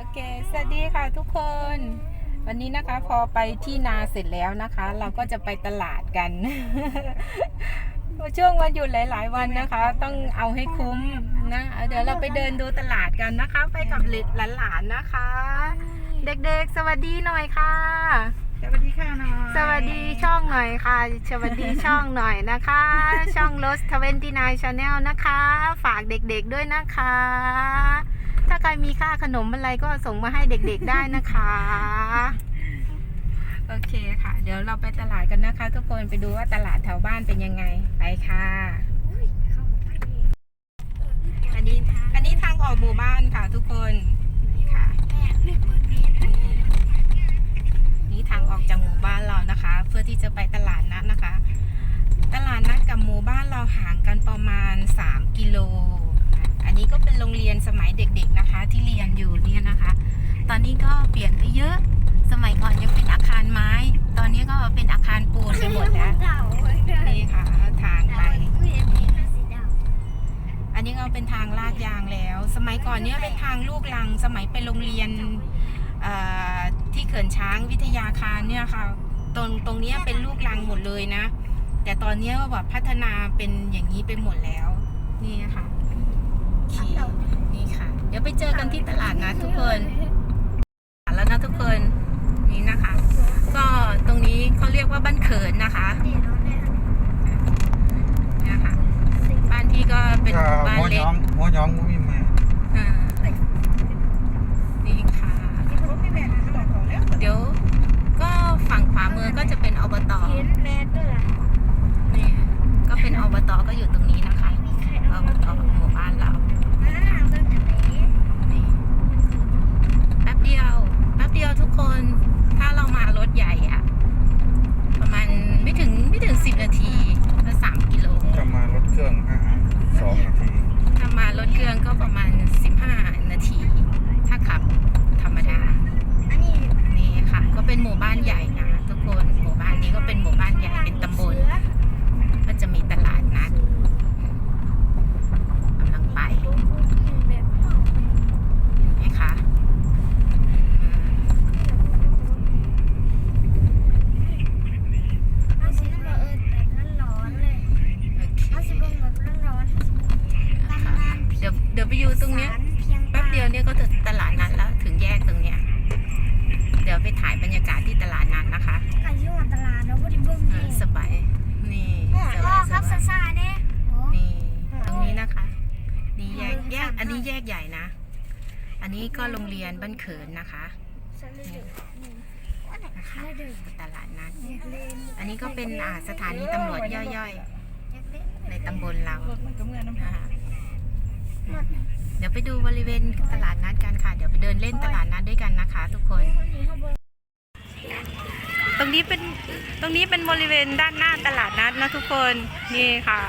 โอเค สวัสดีค่ะทุกคน วันนี้นะคะพอไปที่นาเสร็จแล้วนะคะ เราก็จะไปตลาดกัน ช่วงวันหยุดหลาย ๆ วันนะคะ ต้องเอาให้คุ้มนะ เดี๋ยวเราไปเดินดูตลาดกันนะคะ ไปกับหลานๆนะคะ เด็กๆ สวัสดีหน่อยค่ะ สวัสดีค่ะน้อยสวัสดีช่องหน่อยค่ะ สวัสดีช่องหน่อยนะคะ ช่อง Rose 29 Channel นะคะ ฝากเด็กๆด้วยนะคะ ถ้าใครมีค่าขนมอะไรก็ส่งมาให้เด็กๆได้นะคะ โอเคค่ะ เดี๋ยวเราไปตลาดกันนะคะ ทุกคนไปดูว่าตลาดแถวบ้านเป็นยังไงไปค่ะ อันนี้อันนี้ทางออกหมู่บ้านค่ะทุกคนนี่ค่ะนี่ทางออกจากหมู่บ้านเรานะคะ เพื่อที่จะไปตลาดนัดนะคะ ตลาดนัดกับหมู่บ้านเราห่างกันประมาณ 3 กิโล อันนี้ก็เป็นโรงเรียนสมัยเด็กๆนะคะ ที่เรียนอยู่เนี่ยนะคะ ตอนนี้ก็เปลี่ยนไปเยอะ สมัยก่อนยังเป็นอาคารไม้ ตอนนี้ก็เป็นอาคารปูนไปหมดแล้วนี่ค่ะทางไปอันนี้ก็เป็นทางลาดยางแล้ว สมัยก่อนเนี่ยเป็นทางลูกลัง สมัยไปโรงเรียนที่เขื่อนช้างวิทยาคารเนี่ยค่ะ ตรงตรงนี้เป็นลูกลังหมดเลยนะ แต่ตอนนี้ยแบบพัฒนาเป็นอย่างนี้ไปหมดแล้ว นี่ค่ะ ขี่นี่ค่ะ เดี๋ยวไปเจอกันที่ตลาดนะทุกคนแล้วนะทุกคนนี่นะคะ ก็ตรงนี้เขาเรียกว่าบ้านเขินนะคะเนี่ยค่ะบ้านที่ก็เป็นหมู่บ้านหัวเล็ย้กองหัวย้องมุ้ยแม่อ่านี่ค่ะเดี๋ยวก็ฝั่งขวามือก็จะเป็นอบตนี่ก็เป็นอบตก็อยู่ตรงนี้นะคะอบตหมู่บ้านเรานี่แป๊บเดียวแป๊บเดียวทุกคน ถ้าเรามารถใหญ่อะประมาณไม่ถึงไม่ถึงสิบนาทีก็สามกิโล จะมารถเครื่องอาหารสองนาที ถ้ามารถเครื่องก็ประมาณ 15 นาที ถ้าขับธรรมดา นี่ค่ะ ก็เป็นหมู่บ้านใหญ่นะ ทุกคน หมู่บ้านนี้ก็เป็นหมู่บ้านใหญ่ เป็นตำบล ก็จะมีตลาดนัดกำลังไปเห็นไหมคะอืมโอเคค่ะเดี๋ยวเดี๋ยวไปอยู่ตรงเนี้ย แป๊บเดียวเนี่ยก็ถึงตลาดนัดแล้วถึงแยกตรงเนี้ย เดี๋ยวไปถ่ายบรรยากาศที่ตลาดนัดนะคะเออสบาย นี่สบายสบายนี่ ตรงนี้นะคะ นี่แยกแยก อันนี้แยกใหญ่นะ อันนี้ก็โรงเรียนบ้านเขินนะคะนะคะตลาดนัดอันนี้ก็เป็นอ่าสถานีตำรวจย่อยๆ ในตำบลเรานะคะเดี๋ยวไปดูบริเวณตลาดนัดกันค่ะ เดี๋ยวไปเดินเล่นตลาดนัดด้วยกันนะคะ ทุกคน ตรงนี้เป็นตรงนี้เป็นบริเวณด้านหน้าตลาดนัดนะทุกคนนี่ค่ะ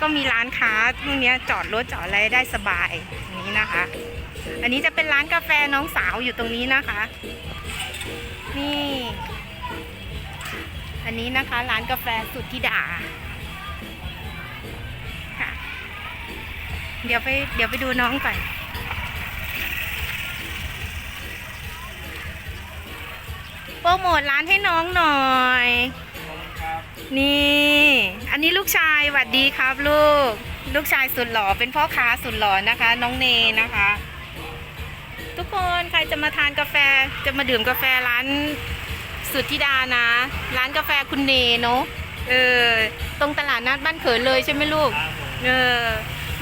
ก็มีร้านค้าพวกเนี้ยจอดรถจอดอะไรได้สบายอย่างนี้นะคะ อันนี้จะเป็นร้านกาแฟน้องสาวอยู่ตรงนี้นะคะ นี่ อันนี้นะคะร้านกาแฟสุดที่ดาค่ะ เดี๋ยวไปเดี๋ยวไปดูน้องก่อนโปรโมทร้านให้น้องหน่อย นี่ อันนี้ลูกชายหวัดดีครับลูก ลูกชายสุดหล่อเป็นพ่อค้าสุดหล่อนะคะ น้องเนนะคะ ทุกคนใครจะมาทานกาแฟจะมาดื่มกาแฟร้านสุดธิดานะ ร้านกาแฟคุณเนเนาะเออตรงตลาดนัดบ้านเขินเลยใช่ไหมลูกเออ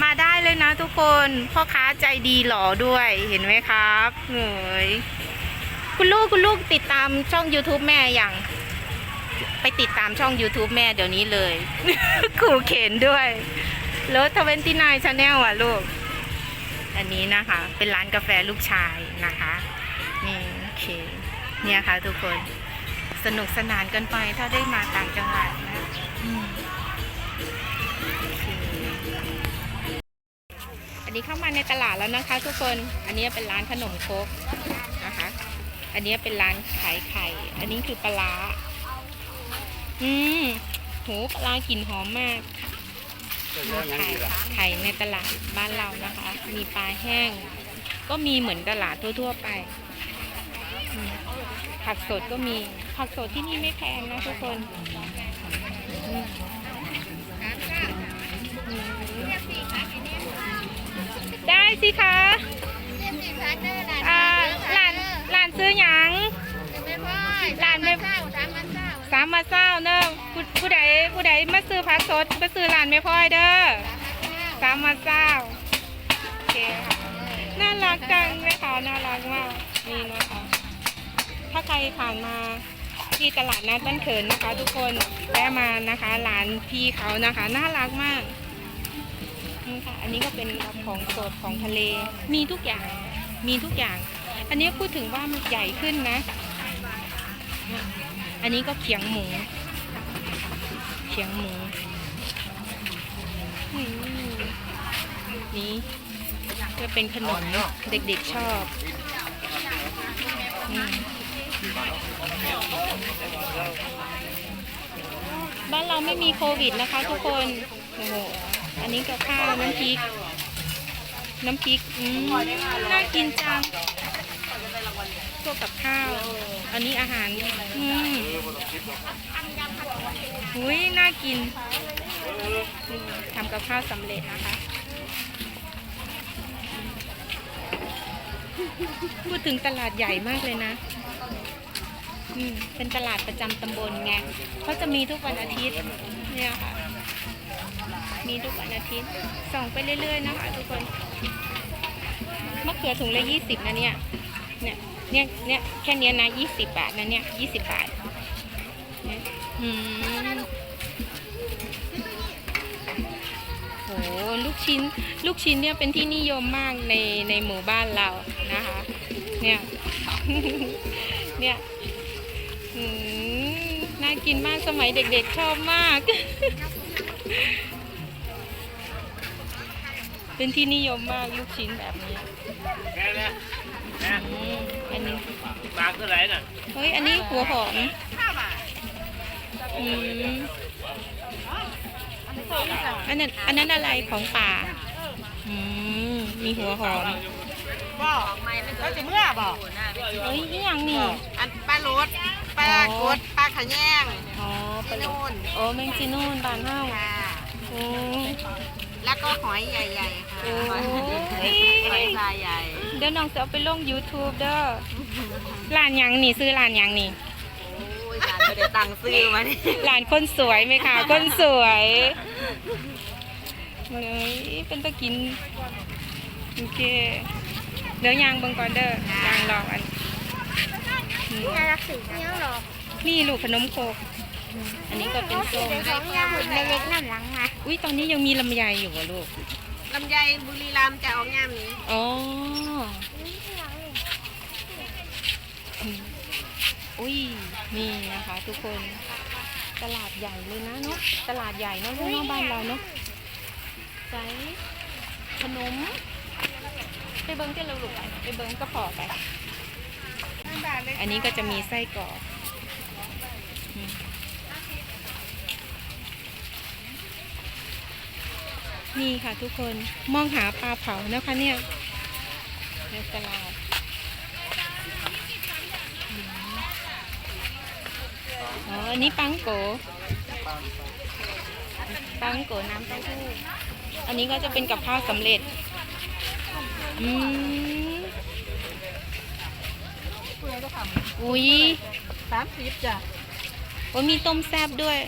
มาได้เลยนะทุกคนพ่อค้าใจดีหล่อด้วยเห็นไหมครับเหนื่อยคุณลูกคุณลูกติดตามช่อง YouTube แม่อย่างไปติดตามช่อง YouTube แม่เดี๋ยวนี้เลย ขู่เข็นด้วยรถทเวนตี้นายชาแนลอะลูก อันนี้นะคะ เป็นร้านกาแฟลูกชายนะคะนี่โอเคเนี่ยค่ะทุกคนสนุกสนานกันไปถ้าได้มาต่างจังหวัดนะอันนี้เข้ามาในตลาดแล้วนะคะ ทุกคน อันนี้เป็นร้านขนมครกนะคะ อันนี้เป็นร้านขายไข่ อันนี้คือปลาร้าอืมโหปลาร้ากลิ่นหอมมาก มีไข่ไข่ในตลาดบ้านเรานะคะ มีปลาแห้ง ก็มีเหมือนตลาดทั่ว ๆ ไปอืมผักสดก็มี ผักสดที่นี่ไม่แพงนะทุกคนอืมอืมได้สิคะอ่าหลานหลานซื้อหยังหลานไม่สามมาเศร้าเนอะผู้ผู้ใดผู้ใดมาซื้อผักสดมาซื้อหลานไม่พ่อยเด้อสามมาเศร้าโอเคค่ะน่ารักจังไหมคะน่ารักมากนี่นะคะ ถ้าใครผ่านมาที่ตลาดนัดบ้านเขินนะคะ ทุกคนแวะมานะคะร้านพี่เขานะคะ น่ารักมากนี่ค่ะ อันนี้ก็เป็นของสดของทะเล มีทุกอย่างมีทุกอย่าง อันนี้พูดถึงว่ามันใหญ่ขึ้นนะ อันนี้ก็เขียงหมู เขียงหมู นี่จะเป็นขนมเด็กๆชอบบ้านเราไม่มีโควิดนะคะ ทุกคนโอ้โหอันนี้กับข้าวน้ำพริก น้ำพริก อืม น่ากินจังพวกกับข้าว อันนี้อาหาร อืมอุ้ยน่ากินทำกับข้าวสำเร็จนะคะ พูดถึงตลาดใหญ่มากเลยนะ อืม เป็นตลาดประจำตำบลไงเขาจะมีทุกวันอาทิตย์ เนี่ยค่ะ มีทุกวันอาทิตย์ ส่องไปเรื่อยๆนะคะทุกคน มะเขือถุงละยี่สิบนะเนี่ย เนี่ย เนี่ยเนี่ยแค่นี้นะยี่สิบบาทนะเนี่ยยี่สิบบาทเนี่ยอืมโหลูกชิ้นลูกชิ้นเนี่ยเป็นที่นิยมมากในในหมู่บ้านเรานะคะ เนี่ยเนี่ยอืมน่ากินมากสมัยเด็กๆชอบมาก เป็นที่นิยมมากลูกชิ้นแบบนี้ นะแม่อืมอันนี้มาคืออะไรน่ะเฮ้ย อันนี้หัวหอมอืมอันนั้นอันนั้นอะไรของป่าอืมมีหัวหอมบอกเราจะเมื่อบอกเฮ้ยนี่ยังนี่ อันปลาโรดปลากดปลาขะแยงอ๋อปลาที่โลนู่นโอ้แมงจีนูนบานเฮาค่ะอืม แล้วก็หอยใหญ่ๆค่ะโอ้ยหอยลายใหญ่เดี๋ยวน้องจะเอาไปลง YouTube เด้อร้านหยังนี่ซื้อร้านหยังนี่โอ้ยจานไม่ได้ตังค์ซื้อมานี่ร้านคนสวยไหมคะคนสวยเฮ้ยเป็นตะกินโอเคเดี๋ยวยางเบิ่งก่อนเด้อยางลองอันอืมน่ารักสิเนี่ยหรอกนี่ลูกขนมโคก อืมอันนี้ก็เป็นส้มเดี๋ยวของยาหุ่นเล็กๆน้ำหลังมาอุ้ยตอนนี้ยังมีลำไยอยู่เหรอลูก ลำไยบุรีรัมย์จะออกงามนี้อ๋ออืมอุ้ยนี่นะคะทุกคน ตลาดใหญ่เลยนะเนาะ ตลาดใหญ่เนาะลูกเน้องบ้านเราเนาะใส่ขนม ไปเบิ้งที่เราลูกไปไปเบิ้งก็พอไป อันนี้ก็จะมีไส้กรอกอืม นี่ค่ะทุกคนมองหาปลาเผานะคะเนี่ยในตลาดอืมอ๋ออันนี้ปังโกปังโกน้ำเต้าหู้อันนี้ก็จะเป็นกับข้าวสำเร็จอืมอุ้ยสามสิบจ้ะโอ้ยมีต้มแซบด้วย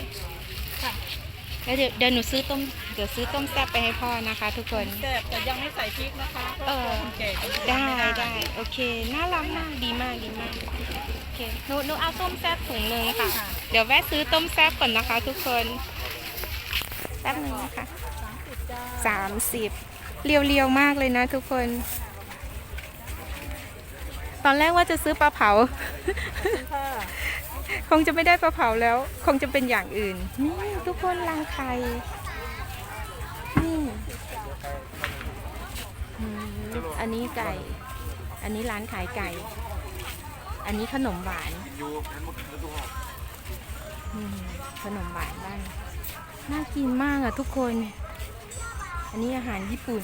แล้วเดี๋ยวเดี๋ยวหนูซื้อต้ม เดี๋ยวซื้อต้มแซบไปให้พ่อนะคะ ทุกคนแต่แต่ยังไม่ใส่พริกนะคะเออคนแก่กินได้ได้โอเคน่ารักมากดีมากดีมากโอเคหนูหนูเอาต้มแซบถุงหนึ่งค่ะ เดี๋ยวแวะซื้อต้มแซบก่อนนะคะ ทุกคนแป๊บหนึงนะคะสามสิบเรียวๆมากเลยนะทุกคน ตอนแรกว่าจะซื้อปลาเผาค่ะคงจะไม่ได้ปลาเผาแล้ว คงจะเป็นอย่างอื่น นี่ทุกคนรังไข่ อันนี้ไก่ อันนี้ร้านขายไก่ อันนี้ขนมหวานขนมหวานบ้านน่ากินมากอะทุกคน อันนี้อาหารญี่ปุ่น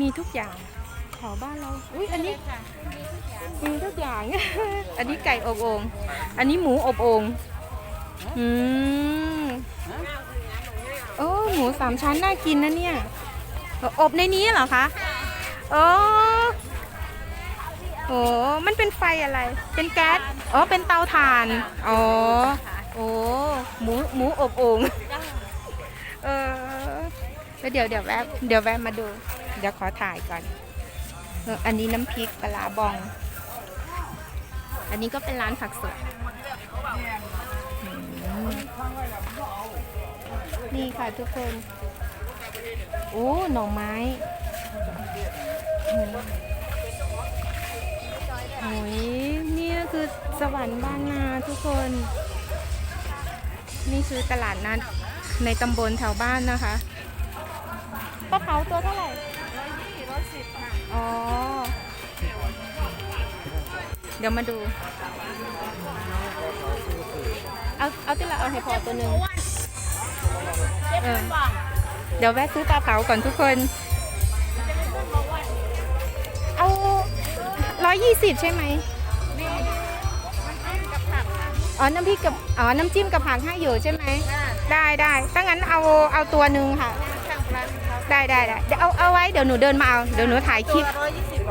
มีทุกอย่างแถวบ้านเรา อุ้ยอันนี้มีทุกอย่าง อันนี้ไก่อบโอ่งอันนี้หมูอบโอ่งอืมโอ้หมูสามชั้นน่ากินนะเนี่ย อบในนี้เหรอคะโอ้โหมันเป็นไฟอะไร เป็นแก๊สอ๋อ เป็นเตาถ่าน อ๋อ โอ้ หมู หมูอบโอ่งเออแล้วเดี๋ยวเดี๋ยวแวะ เดี๋ยวแวะมาดู เดี๋ยวขอถ่ายก่อน อันนี้น้ำพริกปลาบอง อันนี้ก็เป็นร้านผักสดอืมนี่ค่ะทุกคน โอ้หน่อไม้อืมโอ้ยเนี่ยคือสวรรค์บ้านนาทุกคน นี่คือตลาดนัดในตำบลแถวบ้านนะคะปลาเผาตัวเท่าไหร่ร้อยยี่ร้อยสิบค่ะ อ๋อ เดี๋ยวมาดู เอา เอาที่ละเอาให้พอตัวหนึ่งเออ เดี๋ยวแวะซื้อปลาเผาก่อนทุกคน เอาร้อยยี่สิบใช่ไหมอ๋อ น้ำพริกกับ อ๋อ น้ำจิ้มกับผักให้อยู่ใช่ไหม ได้ได้ถ้างั้นเอาเอาตัวหนึ่งค่ะ ได้ได้ได้เดี๋ยวเอาเอาไว้เดี๋ยวหนูเดินมาเอา เดี๋ยวหนูถ่ายคลิป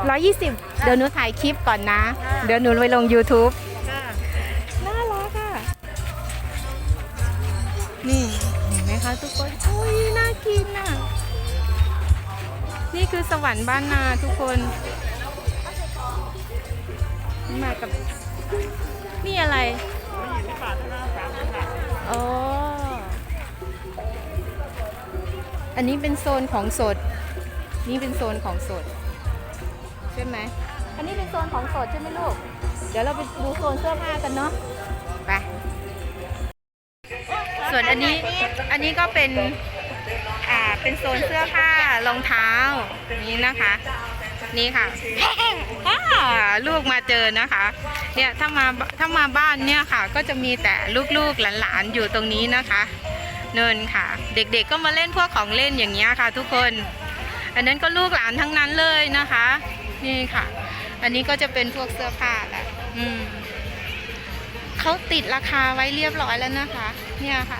ร้อยยี่สิบเดี๋ยวหนูถ่ายคลิปก่อนนะ เดี๋ยวหนูไปลง YouTube น่ารักอะ นี่เห็นไหมคะทุกคนโอ้ยน่ากินอะ นี่คือสวรรค์บ้านนาทุกคน มากับ นี่อะไรอ๋อ อันนี้เป็นโซนของสด นี่เป็นโซนของสด ใช่ไหม อันนี้เป็นโซนของสดใช่ไหมลูก เดี๋ยวเราไปดูโซนเสื้อผ้ากันเนาะ ไป ส่วนอันนี้อันนี้ก็เป็นอ่าเป็นโซนเสื้อผ้ารองเท้านี่นะคะ นี่ค่ะอ่าลูกมาเจอนะคะ เนี่ยถ้ามาถ้ามาบ้านเนี่ยค่ะ ก็จะมีแต่ลูกๆหลานๆอยู่ตรงนี้นะคะ เนินค่ะ เด็กๆก็มาเล่นพวกของเล่นอย่างเงี้ยค่ะ ทุกคน อันนั้นก็ลูกหลานทั้งนั้นเลยนะคะ นี่ค่ะ อันนี้ก็จะเป็นพวกเสื้อผ้าแหละอืม เขาติดราคาไว้เรียบร้อยแล้วนะคะ เนี่ยค่ะ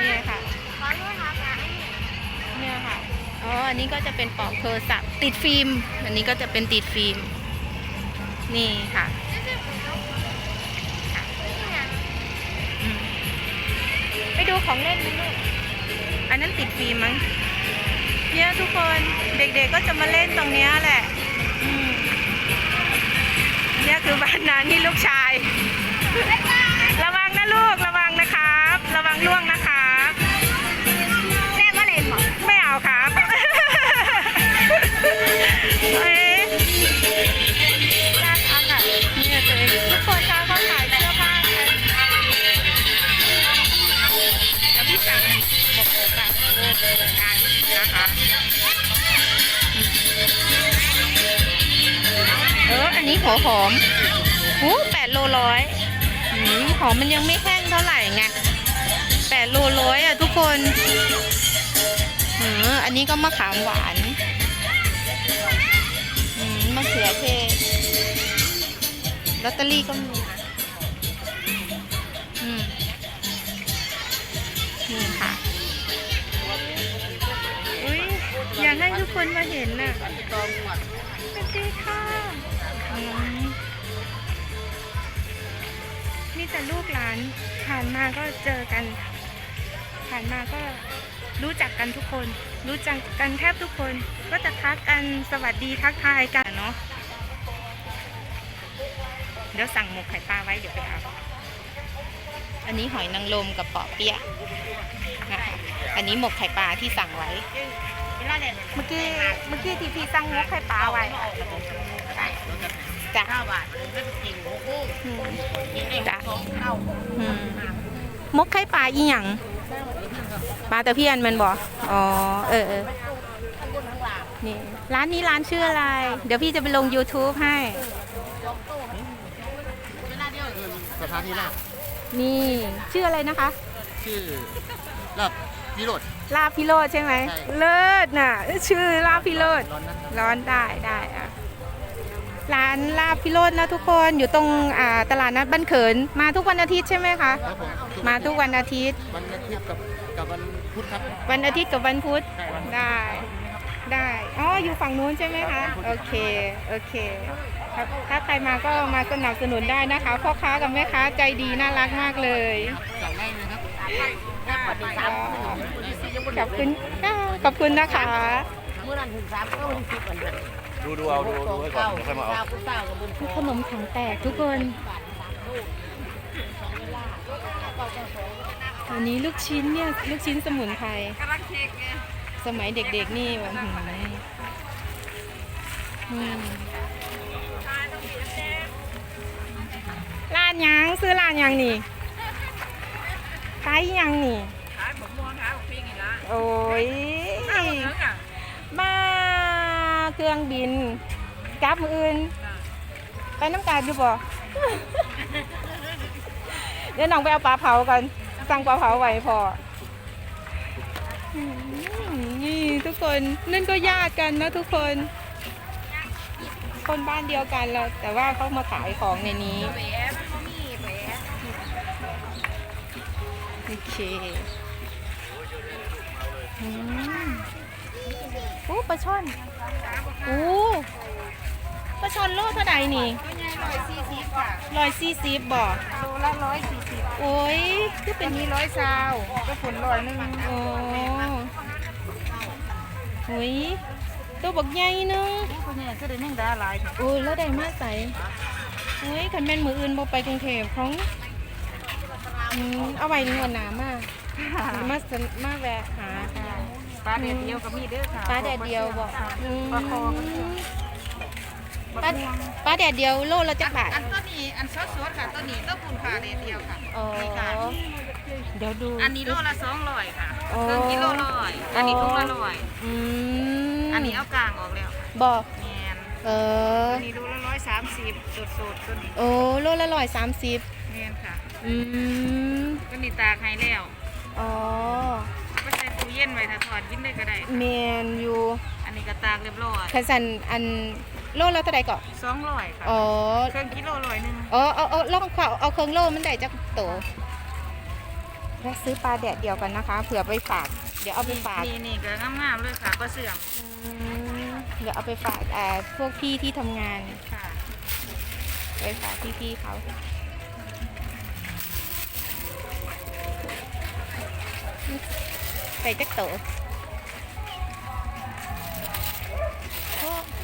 เนี่ยค่ะเนี่ยค่ะ อ๋อ อันนี้ก็จะเป็นปอกโทรศัพท์ติดฟิล์ม อันนี้ก็จะเป็นติดฟิล์ม นี่ค่ะไปดูของเล่นไหมลูก อันนั้นติดฟิล์มมั้ง เนี่ยทุกคนเด็กๆก็จะมาเล่นตรงเนี้ยแหละเนี่ยคือบ้านนานี่ลูกชาย ระวังนะลูก ระวังนะครับ ระวังล่วงนะครับแม่มาเล่นหรอไม่เอาครับเอ้ยน่ารักอะเนี่ยตัวเองทุกคนคะเขาขายเสื้อผ้ากันแล้วพี่สั่งบอกโอกาสโลกเหมือนกันนะคะเอออันนี้หัวหอมโอ้แปดโลร้อย อืมหอมมันยังไม่แห้งเท่าไหร่ไงแปดโลร้อยอะทุกคนเอออันนี้ก็มะขามหวานอืมมะเขือเทศลอตเตอรี่ก็มีอืมนี่ค่ะ อุ้ยอยากให้ทุกคนมาเห็นน่ะสวัสดีค่ะ มนี่แต่ลูกหลานผ่านมาก็เจอกัน ผ่านมาก็รู้จักกันทุกคน รู้จักกันแทบทุกคน ก็จะทักกันสวัสดีทักทายกันเนาะเดี๋ยวสั่งหมกไข่ปลาไว้เดี๋ยวไปเอาอันนี้หอยนางรมกับเปาะเปี๊ยะนะคะอันนี้หมกไข่ปลาที่สั่งไว้ เมื่อกี้เมื่อกี้ที่พี่สั่งหมกไข่ปลาไว้จ้ะข้าวบาทไม่เป็นจริงโอ้โห อืมนี่จ้ะสองเท่าอืมหมกไข่ปลาอีหยังปลาตะเพียนแมันบอกอ๋อ เออเออนี่ร้านนี้ร้านชื่ออะไร เดี๋ยวพี่จะไปลง YouTube ให้ สถานที่แรกนี่ ชื่ออะไรนะคะ ชื่อลาบพี่โรด ลาบพิโรธใช่ไหม ใช่ เลิศน่ะ ชื่อลาบพิโรธ ร้อนนั้นร้อนได้ได้อะ ร้านลาบพิโรธนะทุกคนอยู่ตรงอ่าตลาดนัดบ้านเขินมาทุกวันอาทิตย์ใช่ไหมคะครับผมมาทุกวันอาทิตย์ วันอาทิตย์กับกับวันพุธครับวันอาทิตย์กับวันพุธใช่วันพุธได้ได้อ๋ออยู่ฝั่งนู้นใช่ไหมคะโอเคโอเคครับถ้าใครมาก็มาสนับสนุนได้นะคะพ่อค้ากับแม่ค้าใจดีน่ารักมากเลยสั่งได้เลยครับขอบคุณค่ะขอบคุณนะคะ เมื่อนั้นถึงสามก็วันสิบวันนั้น ดูดูเอาดูดูไว้ก่อนเดี๋ยวค่อยมาเอาเก้าคุณเก้ากับบุญขนมถังแตกทุกคนอันนี้ลูกชิ้นเนี่ยลูกชิ้นสมุนไพรกำลังเช็คไงสมัยเด็กๆนี่แบบหืมอืมร้านหยังซื้อร้านหยังนี่ขายหยังนี่ขายผมม่วงขายผมปิ้งอีกละโอ้ยข้าว เหนียวอะมาเครื่องบินกลับมืออื่น ไปน้ำตาลอยู่บ่ เดี๋ยวน้องไปเอาปลาเผากันสั่งปลาเผาไว้พออืมนี่ทุกคนนั่นก็ญาติกันนะทุกคน คนบ้านเดียวกันแล้วแต่ว่าเขามาขายของในนี้แหวะมันมีแหวะโอเคอืมโอ้ปลาช่อนโอ้ ปลาช่อนโลเท่าไหร่นี่ตัวใหญ่ร้อยสี่สิบค่ะร้อยสี่สิบบ่โลละร้อยสี่สิบโอ้ยคือเป็เป็นนนี้ร้อยซาวก็ผลร้อยหนึงโอ้โอ้ยตัวบักใหญ่เนึงตัวใหญ่ก็ได้นึ่งได้หลายโอ้ยแล้วได้มาใส่โอ้ยคันแม่นมืออื่นบ่ไปกรุงเทพของอืมเอาไว้งวดหนามากมาสนมาแวะหาค่ะ ปลาเดียวเดียวก็มีเด้อค่ะปลาแดดเดียวบ่อืมปลาคอก็มี ปลาปลาแดดเดียวโลละจักบาทอันต้นนี้อันสดๆค่ะต้นนี้ต้นคุณค่ะเดียวเดียวค่ะอ๋อนี่ค่ะเดี๋ยวดู อันนี้โลละสองร้อยค่ะอ๋อครึ่งกิโลร้อยอันนี้ทุกละร้อยอืมอันนี้เอากลางออกแล้วค่ะบ่แมนเอออันนี้โลละร้อยสามสิบสดสดๆตัวนี้โอ้โลละร้อยสามสิบแมนค่ะอืมตัวนี้ตากให้แล้วอ๋อก็ใส่ตู้เย็นไว้ถ้าถอดกินได้ก็ได้เมียนอยู่อันนี้ก็ตากเรียบร้อยคันสันอัน โลละเท่าใดก่อนสองร้อยค่ะอ๋อ เครื่องกิโลร้อยหนึ่งอ๋อเอาเอาลองเขาเอาเครื่องโลมันได้จักโตแวะซื้อปลาแดดเดียวกันนะคะ เผื่อไปฝาก เดี๋ยวเอาไปฝาก นี่นี่ก็งามๆเลยค่ะก็เสื่อมอืมเดี๋ยวเอาไปฝากอ่าพวกพี่ที่ทำงานค่ะไปฝากพี่ๆเขาใส่จักโต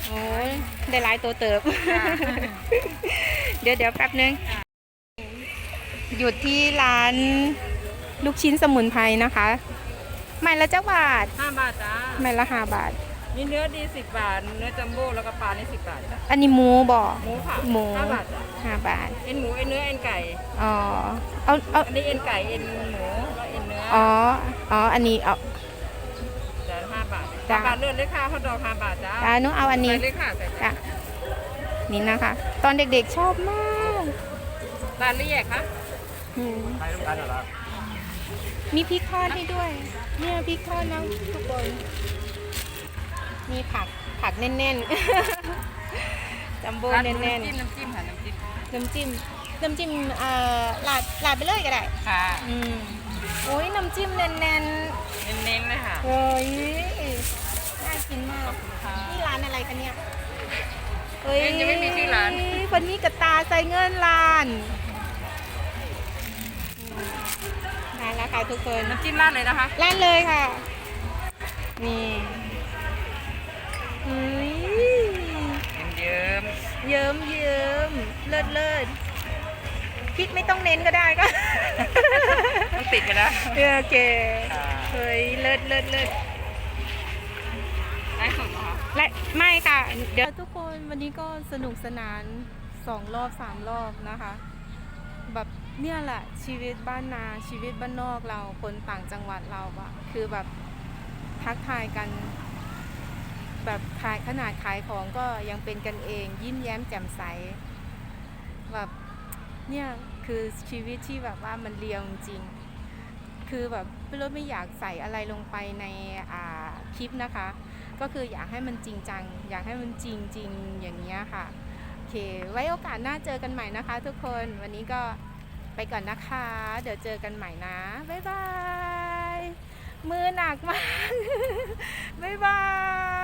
โอ้ยได้หลายตัวเติบ เดี๋ยวเดี๋ยวแป๊บนึง หยุดที่ร้านลูกชิ้นสมุนไพรนะคะไม่ละเจ้าบาทห้าบาทจ้าไม่ละห้าบาท มีเนื้อดีสิบบาท เนื้อจัมโบ้แล้วก็ปลาในสิบบาทจ้ะอันนี้หมูบ่หมูค่ะหมูห้าบาทจ้ะห้าบาท เอ็นหมูเอ็นเนื้อเอ็นไก่ อ๋อ เอาเอาอันนี้เอ็นไก่เอ็นหมูแล้วเอ็นเนื้อ อ๋อ อ๋อ อันนี้เอาจ้ะห้าบาท จ้ะห้าบาทเลือดเลยค่ะข้าวดองห้าบาทจ้าจ้าหนุเอาอันนี้ใส่เลยค่ะใส่เลยจ้ะนี่นะคะ ตอนเด็กๆชอบมากตาลหรือแยกคะอืมใครต้องการเหรอมีพริกทอดให้ด้วย เนี่ยพริกทอดนะทุกคน มีผักผักแน่นๆ จัมโบ้แน่นน้ำจิ้มน้ำจิ้มค่ะน้ำจิ้มๆน้ำจิ้มน้ำจิ้มเอ่อลาดลาดไปเลยก็ได้ ค่ะ อืมโอ้ยน้ำจิ้มแน่น เน้นๆเลยค่ะๆเฮ้ยน่ากินมากค่ะนี่ร้านอะไรคะเนี่ยเฮ้ยยังไม่มีชื่อร้าน คนนี้กระตาใส่เงินร้านมาแล้วค่ะทุกคนน้ำจิ้มราดเลยนะคะ ร้านเลยค่ะ นี่เฮ้ยเยิ้มเยิ้มเยิ้มเลิศเลิศพริกไม่ต้องเน้นก็ได้ก็ๆต้องติดกันนะ โอเค เฮ้ยเลิศเลิศเลิศได้สุดเหรอคะและไม่ค่ะ เดี๋ยวทุกคนวันนี้ก็สนุกสนานสองรอบสามรอบนะคะ แบบเนี่ยแหละชีวิตบ้านนาชีวิตบ้านนอกเราคนต่างจังหวัดเราอะคือแบบทักทายกัน แบบขายขนาดขายของก็ยังเป็นกันเอง ยิ้มแย้มแจ่มใส แบบเนี่ยคือชีวิตที่แบบว่ามันเรียวจริง คือแบบพี่รถไม่อยากใส่อะไรลงไปในคลิปนะคะ ก็คืออยากให้มันจริงจัง อยากให้มันจริงจริงอย่างเงี้ยค่ะโอเค ไว้โอกาสหน้าเจอกันใหม่นะคะ ทุกคนวันนี้ก็ไปก่อนนะคะ เดี๋ยวเจอกันใหม่นะบ๊ายบายมือหนักมากบ๊ายบาย